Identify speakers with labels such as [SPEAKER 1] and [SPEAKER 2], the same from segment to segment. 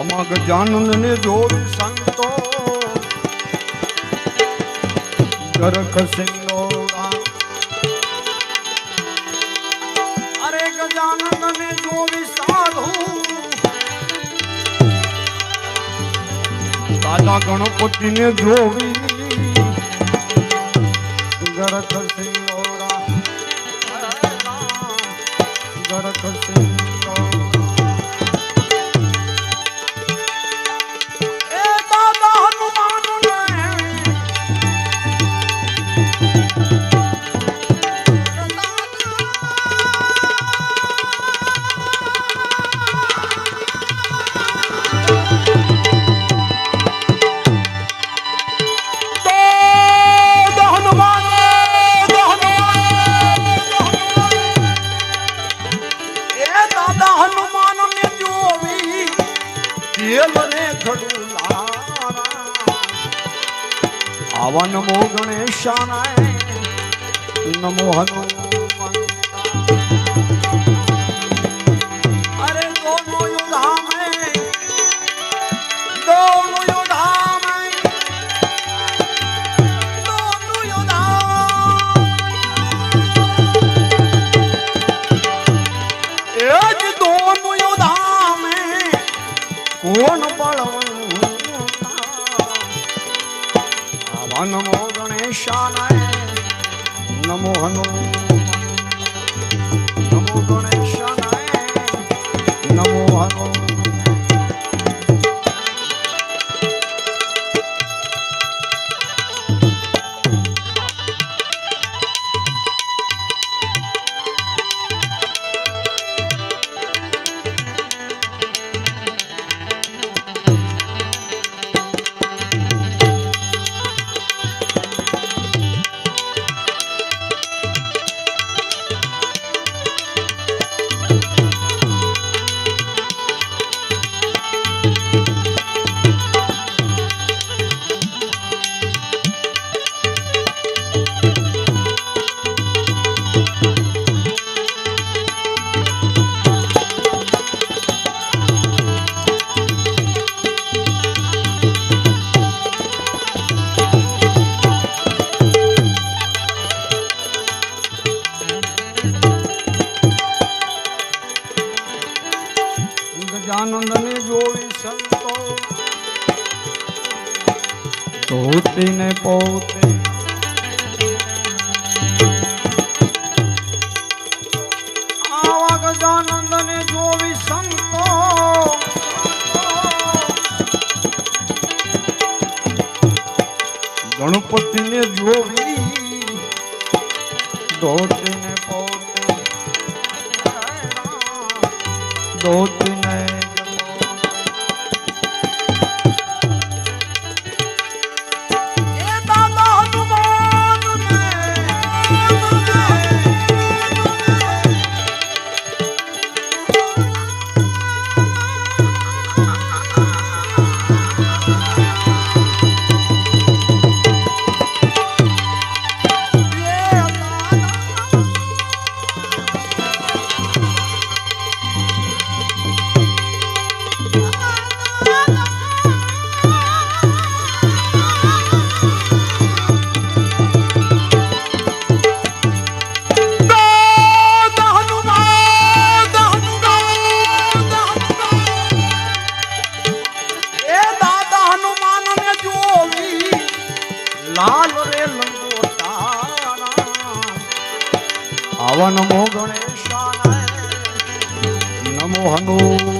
[SPEAKER 1] આમાં ગજાનંદ ને જોવી સંતો ગરખ સિંગોરા અરે ગજાનંદ ને જોવી સાધુ. દાદા ગણપતિને જોવી ગરખ સિંગોરા આવા નમો ગણેશાનાય નમો હનુમાન અરે દોનો યુધામે દોનો યુધામે કોણ બળવંતા નમો ગણેશાનાય નમો હનુમાન નમો ગણેશાનાય નમો હનુમાન ગજાનંદ ને જોવી સંતો. ધોતી ને પોતે. આવા ગજાનંદ ને જોવી સંતો. ગણપતિ ને જોવી. ધોતી ને પોતે. ધોતી ને લાલ રે લંગોટા આવા નમો ગણેશાય નમો હનુમાન.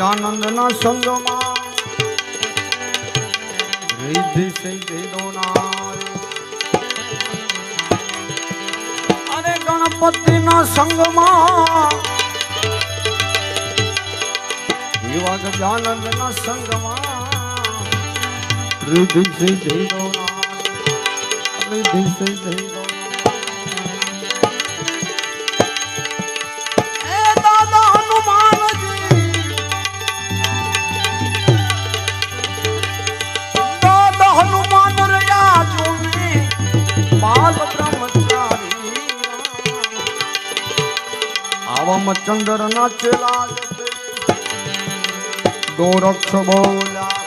[SPEAKER 1] આવા ગજાનંદ ના સંગમાં રિદ્ધિ સિદ્ધિ અરે ગણપતિ ના સંગમાં એવા ગજાનંદ ના સંગમાં રિદ્ધિ સિદ્ધિ નો નાથ રિદ્ધિ સિદ્ધિ બાલ બ્રહ્મચારી. આવામાં ચંદ્ર ના ચેલા દોરક્ષ બોલ્યા.